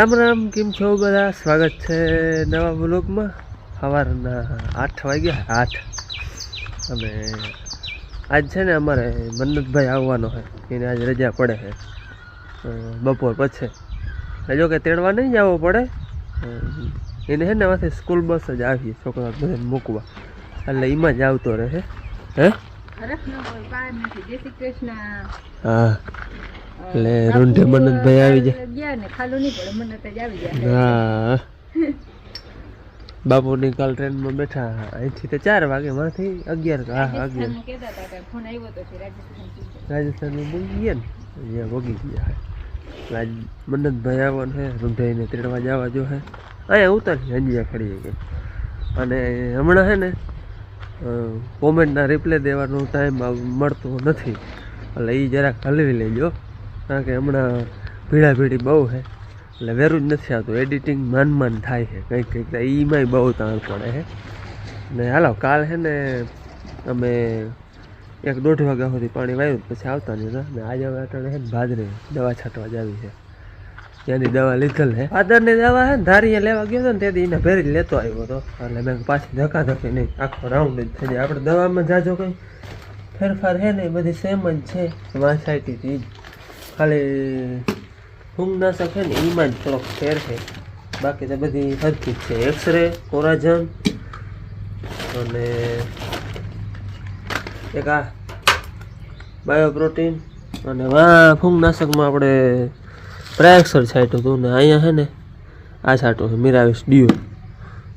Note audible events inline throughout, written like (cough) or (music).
રામ રામ કેમ છો બધા? સ્વાગત છે નવા બ્લોગમાં સવારના આઠ વાગ્યા આઠ. અને આજ છે ને અમારે મન્નતભાઈ આવવાનો છે એને આજ રજા પડે છે. બપોર પછી. એટલે જો કે તેડવા નહીં જવો પડે. એને છે ને માંથી સ્કૂલ બસ જ આવી છોકરા બધાને મૂકવા. એટલે એમાં જ આવતો રહે. હે? હા. એટલે રૂંઢે ને મન્નત ભાઈ આવી જાય હા બાપુની કાલ ટ્રેનમાં બેઠા. અહીંથી તો ચાર વાગે માંથી અગિયાર હા અગિયાર. રાજસ્થાન રાજસ્થાનમાં બોલી ગયા ને. અહીંયા ભોગી ગયા આજ મન્નતભાઈ આવવાનું છે રૂંઢાઈને ત્રેડવા જવા જો હે. અહીંયા ઉતરી અંજિયા ખડી ગઈ અને હમણાં હે ને કોમેન્ટના રિપ્લે દેવાનો ટાઈમ મળતો નથી. એટલે એ જરાક હલવી લેજો. કારણ કે હમણાં ભીડા ભીડી બહુ છે. એટલે વેરું જ નથી આવતું. એડિટિંગ માન માન થાય છે કંઈક કંઈક. એમાંય બહુ તાણ પડે છે. ને હાલો, કાલ છે ને અમે એક દોઢ વાગ્યા સુધી પાણી વાયું પછી આવતા નહીં હતા. ને આજે હવે અટાણે છે ને ભાદરે દવા છાંટવા જાવી છે. ત્યાંની દવા લીધેલ છે. ફાધરની દવા છે ને ધારીએ લેવા ગયો હતો ને તેથી એને ભેરી જ લેતો આવ્યો હતો. એટલે મેં પાછી ધક્કા ધક્કી નહીં, આખો રાઉન્ડ જ થઈ જાય. આપણે દવામાં જાજો કંઈ. ફેરફાર છે ને એ બધી સેમ જ છે. વાંસાઈટીથી જ. ખાલી ફૂગનાશક છે ને એમાં જ થોડોક ફેર છે. બાકી તો બધી સરખી જ છે. એક્સરે કોરાજન અને એક આ બાયોપ્રોટીન અને વા ફૂગનાશકમાં આપણે પ્રાયક્ષર છાંટ્યું હતું ને અહીંયા છે ને, આ છાંટવું છે મિરાવિસ ડીયુ.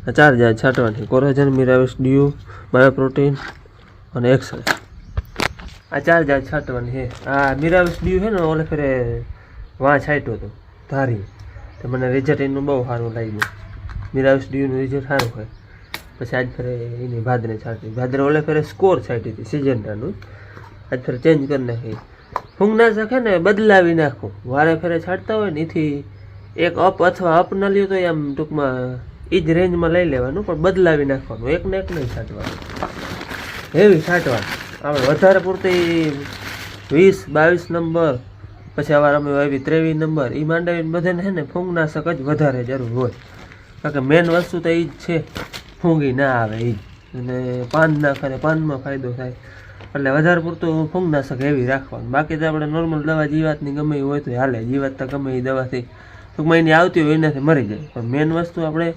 આ ચાર જાત છાંટવાની કોરાજન મિરાવિસ ડીયુ બાયોપ્રોટીન અને એક્સરે આ ચાર જાત છાંટવાની છે. આ મિરાવિસ ડીયુ છે ને, ઓલે ફેરે વાં છાંટ્યું હતો, ધારી. તો મને રિઝલ્ટ એનું બહુ સારું લાગ્યું. મિરાવિસ ડીયુનું રિઝલ્ટ સારું હોય. પછી આજ ફેરે એની ભાદરે છાંટી. ભાદરે ઓલે ફેરે સ્કોર છાંટી હતી સિઝનટાનું આજ ફેરે ચેન્જ કરી નાખી. ફૂંગનાશક છે ને, બદલાવી નાખું. વારે ફેરે છાંટતા હોય ને, એથી એક અપ અથવા અપ ન લ્યો તો એમ ટૂંકમાં એ જ રેન્જમાં લઈ લેવાનું, પણ બદલાવી નાખવાનું. એક ને એક નહીં છાંટવાનું. હેવી છાંટવાનું. આપણે વધારે પૂરતી વીસ, બાવીસ નંબર, પછી અવાર અમે આવી ત્રેવીસ નંબર એ માંડવીને બધાને છે ને ફૂંગનાશક જ વધારે જરૂર હોય. કારણ કે મેન વસ્તુ તો એ જ છે, ફૂંગી ના આવે એ જ. અને પાન ના કરે પાનમાં ફાયદો થાય. એટલે વધારે પૂરતું ફૂંગનાશક એવી રાખવાનું. બાકી તો આપણે નોર્મલ દવા જીવાતની ગમે એ હોય તો હાલે, જીવાત તો ગમે એ દવાથી. ટૂંકમાં એની આવતી હોય એનાથી મરી જાય. પણ મેન વસ્તુ આપણે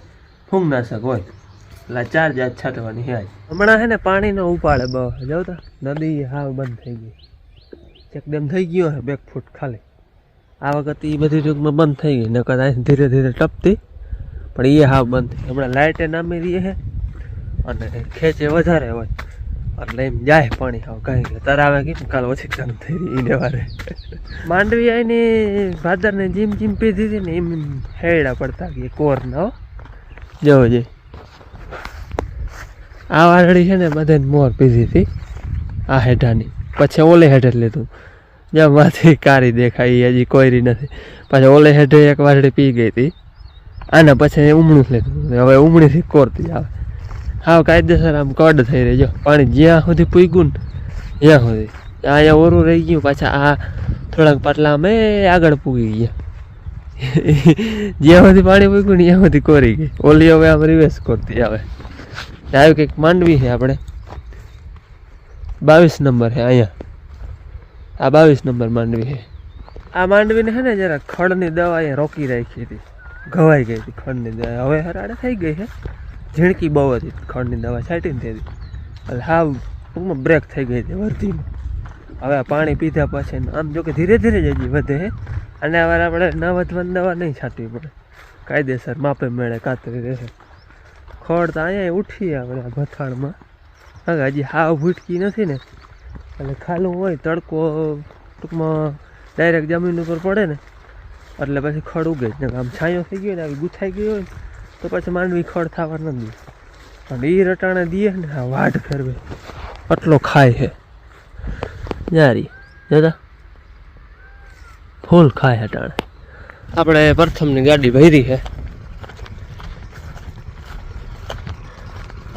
ફૂંગનાશક હોય. એટલે ચાર જાત છાંટવાની છે હમણાં હે ને પાણીનો ઉપાડે બહુ જાવ તો, નદી હાવ બંધ થઈ ગઈ. એકદમ થઈ ગયો હે બેક ફૂટ ખાલી. આ વખત એ બધી ટૂંકમાં બંધ થઈ ગઈ, નકર અહીં ધીરે ધીરે ટપતી, પણ એ હાવ બંધ થઈ હમણાં લાઇટે નામી રહી હે, અને ખેંચે વધારે હોય. એટલે એમ જાય પાણી હાવ, કાંઈ તરાવે કેમ? કાલ ઓછી કામ થઈ રહી એને વારે. માંડવી આવીને ભાદરને જીમ જીમ પીધી હતી ને એમ એમ હેડા પડતા કે કોર ના હો. જવો જઈ. આ વારડી છે ને બધાને મોર પીધી હતી. આ હેઠાની. પછી ઓલે હેઠે જ લીધું. જ્યાં માથી કારી દેખાય હજી કોઈરી નથી. પાછી ઓલે હેઠે એક વારડી પી ગઈ હતી. આના પછી ઉમણું લીધું હવે ઉમણીથી કોરતી આવે. હાવ કાયદેસર આમ કડ થઈ રહી. જો, પાણી જ્યાં સુધી પૂગ્યું ને, ત્યાં સુધી. અહીંયા ઓરું રહી ગયું, પાછા આ થોડાક પાટલા અમે આગળ પૂગી ગયા. (laughs) જ્યાં સુધી પાણી પૂગ્યું ને, ત્યાં સુધી કોરી ગઈ. ઓલી હવે આમ રિવેસ કરતી આવે. આવી કંઈક માંડવી છે આપણે. બાવીસ નંબર છે અહીંયા. આ બાવીસ નંબર માંડવી છે. આ માંડવીને છે ને જરા ખડની દવા અહીંયા રોકી રાખી હતી. ઘવાઈ ગઈ હતી ખડની દવા. હવે હરાડે થઈ ગઈ છે. ઝીણકી બહુ હતી ખડની દવા છાંટીને હતી. એટલે હાવ ટૂંકમાં બ્રેક થઈ ગઈ હતી વર્ધીમાં. હવે આ પાણી પીધા પછી આમ જો કે ધીરે ધીરે જ હજી વધે અને હવે આપણે ન વધવાની દવા નહીં છાંટવી પડે. કાયદેસર માપે મેળે કાતરી રહેશે. ખડ તો અહીંયા ઉઠી આપણે આ ભથાણમાં કે હજી હાવ ભૂટકી નથી ને. એટલે ખાલું હોય તડકો ટૂંકમાં ડાયરેક્ટ જમીન ઉપર પડે ને. એટલે પછી ખડ ઉગે જ. આમ છાંયો થઈ ગયો ને, આવી ગુથાઈ ગયો હોય ને, તો પછી માંડવી ખડ થવા ન દે. પણ એ રટાણે દઈએ ને, આ વાટ ફેરવે. આટલો ખાય છે. જારી દાદા ફૂલ ખાય હટાણે આપણે પ્રથમની ગાડી ભરી છે.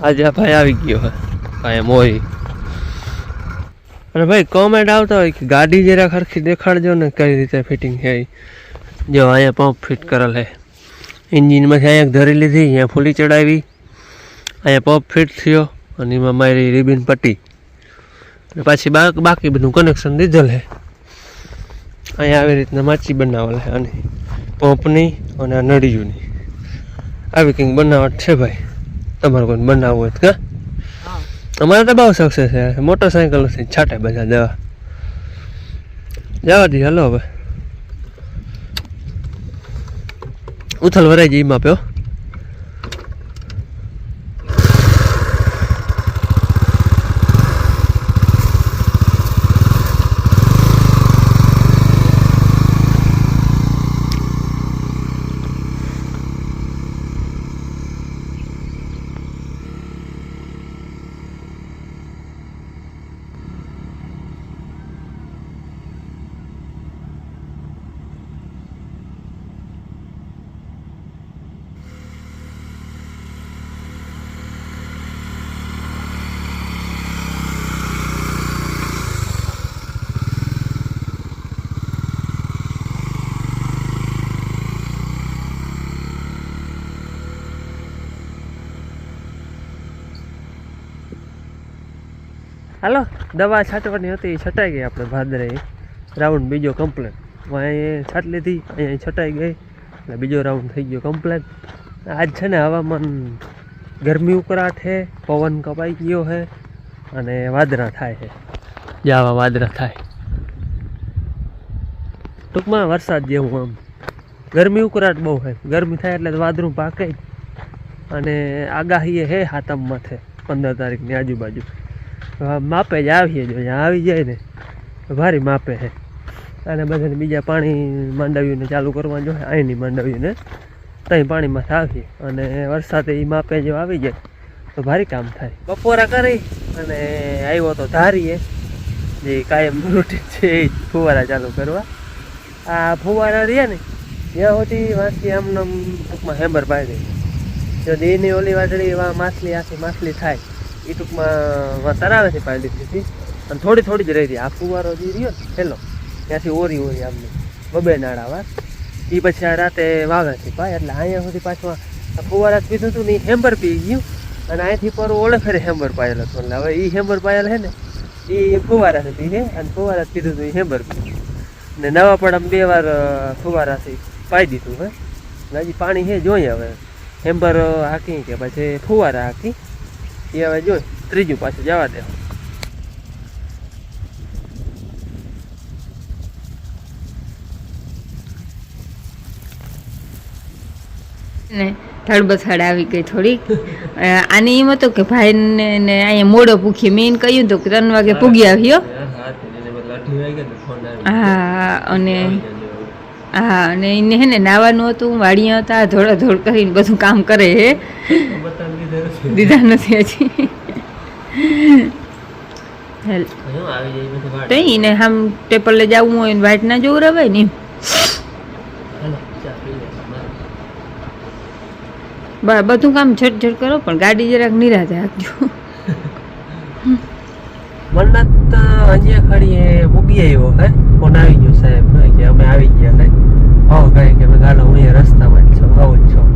આજે આ ભાઈ આવી ગયો હે. કાંઈ મોરી અને ભાઈ કોમેન્ટ આવતા હોય કે ગાડી જરા ખરખી દેખાડજો ને કઈ રીતે ફિટિંગ થાય. જો અહીંયા પંપ ફિટ કરેલ હે એન્જિનમાંથી અહીંયા ધરી લીધી, અહીંયા ફૂલી ચડાવી. અહીંયા પંપ ફિટ થયો અને એમાં મારી રિબિન પટ્ટી. પાછી બાકી બધું કનેક્શન દીધેલ હે અહીંયા આવી રીતના માચી બનાવેલ છે અને પંપની અને આ નળીઓની આવી કંઈક બનાવટ છે ભાઈ. તમારે કોઈ બનાવવું હોય કે અમારે તો બહુ સક્સેસ છે. મોટરસાઇકલથી છાટે બધા જવા જવા દી હલો હવે. ઉથલ વરાઈ જઈ માપ્યો હાલો, દવા છાંટવાની હતી એ છટાઈ ગઈ આપણે ભાદરે. રાઉન્ડ બીજો કમ્પ્લેટ. અહીંયા છાંટ લીધી, અહીંયા છટાઈ ગઈ, એટલે બીજો રાઉન્ડ થઈ ગયો કમ્પ્લેટ. આજ છે ને હવામાન ગરમી ઉકળાટ છે પવન કપાઈ ગયો છે અને વાદરા થાય છે જાવા વાદરા થાય. ટૂંકમાં વરસાદ જેવું આમ. ગરમી ઉકળાટ બહુ છે ગરમી થાય એટલે વાદળું પાકે અને આગાહી હે હાતમમાં માથે, પંદર તારીખની આજુબાજુ. માપે જ આવીએ જો આવી જાય ને ભારી માપે છે. અને બધાને બીજા પાણી માંડવીઓને ચાલુ કરવા જોઈએ અહીંની માંડવીઓને. ત્યાં પાણીમાં થાવીએ. અને વરસાદ એ માપે જો આવી જાય, તો ભારી કામ થાય. બપોરા કરી અને આવ્યો તો ધારીએ. જે કાયમ રૂટીન છે એ ફુવારા ચાલુ કરવા. આ ફુવારા રહ્યા ને, ત્યાં વાંચી આમને આમ ટૂંકમાં હેમ્બર પાડી જો દેની ઓલી વાદળી, એવા માછલી આખી માછલી થાય. એ ટૂંકમાં વા તરાવેથી પાડી દીધી અને થોડી થોડી જ રહી હતી આ ફુવારો જે રહ્યો ને પેલો ત્યાંથી ઓરી ઓરી આમની બબે નાળા એ પછી આ રાતે વાવેથી પાય એટલે અહીંયા સુધી પાછું આ ફુવારા પીધું હતું ને એ હેમ્બર પી ગયું. અને અહીંથી પર ઓળે હેમ્બર પાયેલો હતો. એટલે હવે એ હેમ્બર પાયેલ છે ને એ ફુવારાથી પીએ અને ફુવારા પીધું હતું એ હેમ્બર પી. ને નવા પણ આમ બે વાર ફુવારાથી પાઈ દીધું હે. હજી પાણી છે જોઈએ હવે. હેમ્બર હાકી કે પછી ફુવારા હાકી. એ હવે જો ત્રીજું પાછું જવા દે. ને ધડબથડ આવી ગઈ થોડીક. આને એમ હતું કે ભાઈ ને અહીંયા મોડો પૂખી મેં કહ્યું હતું કે ત્રણ વાગે પૂગી આવ્યો. હા અને હા અને એને હે ને નાવાનું હતું વાડીયા હતા ધોળા ધોળ કરીને બધું કામ કરે હે. દીધા નથી. હજી. હેલ. તો એને આમ ટેપલે જવું હોય ને ના જોવું રવાય ને એમ. બધું કામ ઝટઝટ કરો પણ ગાડી જરાક નિરાતે રાખજો મન્નત અહીંયા ખડી મૂકી આવ્યો હે? ફોન આવી ગયો સાહેબ કે અમે આવી ગયા હે? હો કહે કે મેં ગાડો હું રસ્તામાં જ છું આવું જ છું.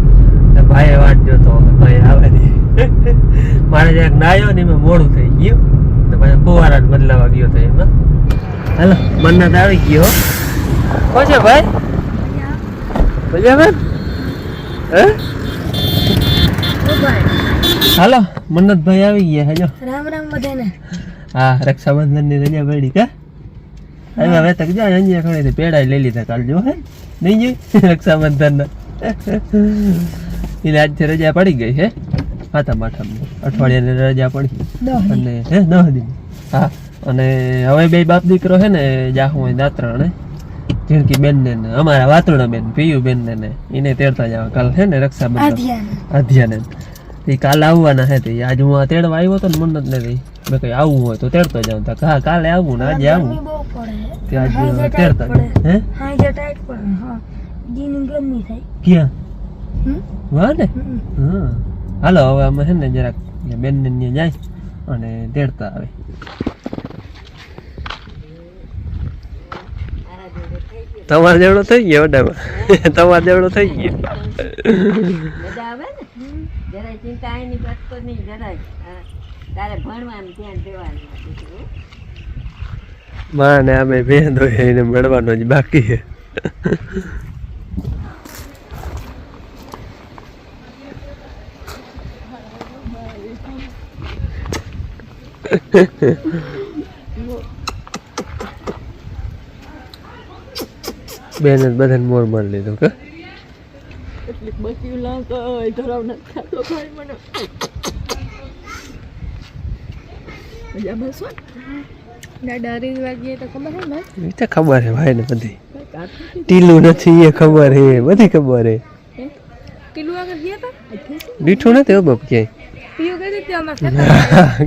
એટલે વાત વાટ જોતો ભાઈ આવે મારે જ્યાં નાયો ને એમાં મોડું થઈ ગયું. તો પછી ફુવારા બદલાવા ગયો તો એમાં. હાલો મન્નત આવી ગયો હો. છે ભાઈ? મજામાં હે? હાલો મન્નતભાઈ આવી ગયા હેલો રામ રામ બધાને. હા રક્ષાબંધનની રજા પડી કા? હવે હવે તક જા અહીંયા ખડે પેડા લઈ લીધા કાલ જો હે. નહીં જોઈ રક્ષાબંધન ના એને આજથી રજા પડી ગઈ હે હાથા માઠા અઠવાડિયાની રજા પડી. અને હે દહ દિન. હા અને હવે બે બાપ દીકરો છે ને જાહું હોય દાત્રણે. ઝીણકી બેન ને અમારા વાતરણા બેન પિયુ બેન ને એને તેડતા જાવ. કાલ છે ને રક્ષાબંધન. અધ્યાને એ કાલે આવવાના હે તે. આજ હું આ તેડવા આવ્યો તો ને મન જ નથી. મેં કઈ આવવું હોય તો તેડતો જાઉં. તા હા કાલે આવવું ને આજે આવું ત્યાં તે આજે તેડતા હે હા? જે ટાઈટ પડે હા. જીની ગરમી થાય. ક્યાં? હમ? વાહ ને હમ. હા હાલો હવે અમે છે ને જરાક બેન ને ત્યાં જાય અને તેડતા આવે તો તમારે જેવડો થઈ ગયો ઓડામાં તમારે જેવડો થઈ ગયો મજા આવે ને જરાય ચિંતા એની કરતો નહીં જરાય હા. તારે ભણવાનું ધ્યાન દેવાનું બીજું. માં ને અમે બેન હોય એને મળવાનો જ બાકી છે બેન બધાને મોર મારી લીધો કે? ખબર હે ને? એ તો ખબર હે ભાઈ ને બધી ટીલું નથી એ ખબર હે બધી ખબર હે. કિલો આગળ ગયા હતા દીઠું નથી હો બાપ ક્યાંય.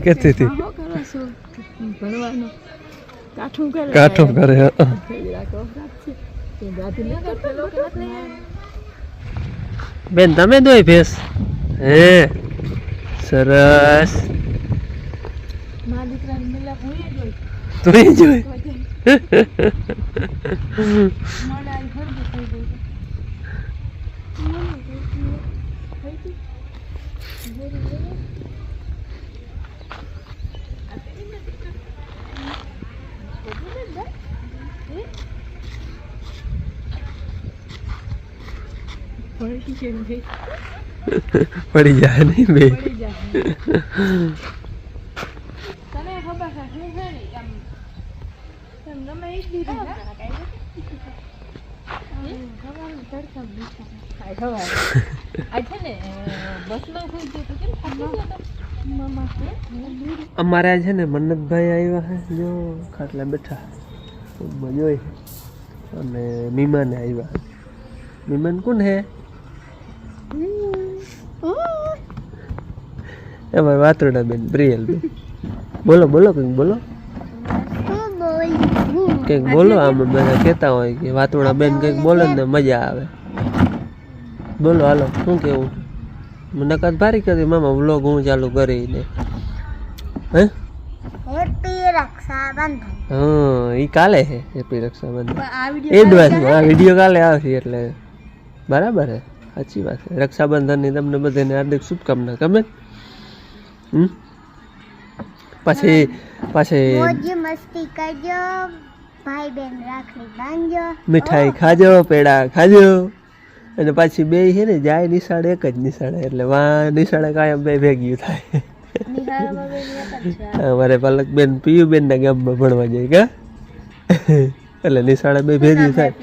કેતી (laughs) હતી. ભણવાનું. કાઠું કરે. કાઠું કરે બેન તમે દોય ભેસ? હે સરસ. તું જોઈ (laughs) મોડા આવી ફરતી થઈ ગઈ પડી જાય નહીં બે તને ખબર છે હું છે ને આમ એમ ગમે એ જ દીધું ખબર તડકા બીઠા આ છે ને બસમાં સુઈ ગયો તો કેમ થાકી ગયો જાય નહીં છે અમારે છે ને મન્નતભાઈ આવ્યા હે જો ખાટલા બેઠા. મજો અને મીમાને આવ્યા મીમાન કોણ હે? અમારે વાતરડા બેન પ્રિયલ બેન. બોલો બોલો કંઈક બોલો. કંઈક બોલો આમ બધા કહેતા હોય કે વાતોડા બેન કંઈક બોલે ને મજા આવે. બોલો હાલો શું કેવું? મને કાદ ભારી કરી મામા વ્લોગ હું ચાલુ કરીને હે? હા એ કાલે છે હેપી રક્ષાબંધન. એ એડવાન્સમાં આ વીડિયો કાલે આવશે એટલે. બરાબર છે સાચી વાત છે. રક્ષાબંધનની તમને બધાને હાર્દિક શુભકામના ગમે પછી પછી મસ્તી કરજો ભાઈ બેન રાખડી બાંધજો. મીઠાઈ ખાજો પેડા ખાજો. અને પાછી બે છે ને જાય નિશાળે એક જ નિશાળે. એટલે વાં નિશાળે કાયમ બે ભેગ્યું થાય. અમારે પલકબેન પિયુબેનના ગામમાં ભણવા જાય કા એટલે નિશાળે બે ભેગ્યું થાય.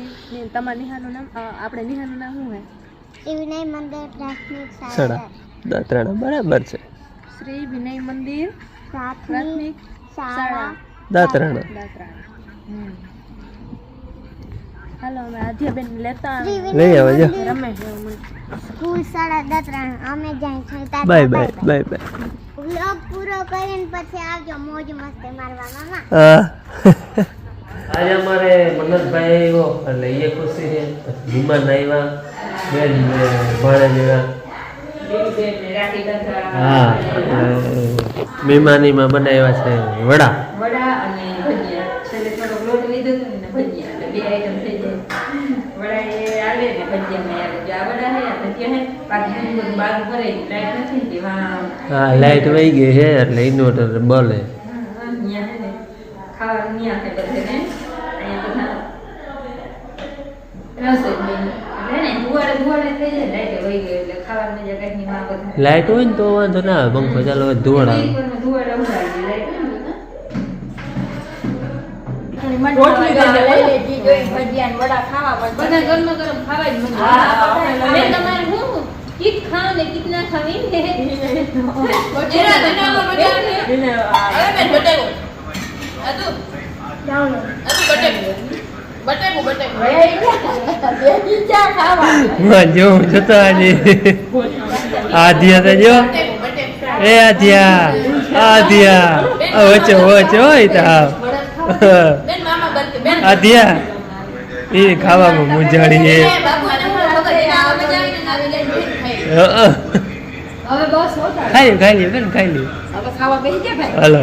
તમારે નિહાનું નામ આપણે નિહાનું નામ શું હે વિનય મંદિર પ્રાથમિક સડા દાત્રાણા બરાબર છે. શ્રી વિનય મંદિર પ્રાથમિક શાળા. દાત્રાણા. દાતરાણા. હાલો અમે આધ્યાબેન લેતા લઈ આવે જો રમેશ સ્કૂલ સાડા દત્રણ. અમે જાય છે bye bye bye bye. Vlog પૂરો કરીને પછી આવજો. મોજ મસ્તી મારવા મામા. હા. આજે અમારે મનોજભાઈ આવ્યો એટલે એ ખુશી છે. વિમાન આવ્યા. બેન ને હા મહેમાનીમાં બનાવ્યા છે વડા. વડા અને ભજીયા. છેલ્લે થોડોક લોટ લીધો હતો ને ભજીયા. એટલે બે આઈટમ થઈ જાય વડા એ આવે ને ભજીયા માં આવે વડા હે ભજીયા હે. બાકી બધું બાજુ ભરાય લાઈટ નથી ને હા લાઈટ વહી ગઈ છે એટલે ઇન્વર્ટર બલે. ખાવાનું ન્યા છે બધે ને. અહીંયા બધા રસોઈ બની એટલે ને ધુવાડે ધુવાડે થઈ જાય લાઈટ વહી ગઈ એટલે લાઈટ હોય ને તો વાંધો ના આવે પંખો ચાલો હોય તો આવે. ધુવાડે ઉડાડી દે લાઈટ હોય ને તો. રોટલી લઈ લેજી જોઈ ને? વડા ખાવા પણ બધા ગરમ ગરમ ખાવા જ આવે. જો જતો આજે આધ્યા તો જો. એ આધ્યા આધ્યા વચ્ચે વચ્ચે હોય આધ્યા એ ખાવામાં મુંજાણી એ ખાઈ લ્યું ખાઈ લ્યો બેન ખાઈ લ્યો. હાલો.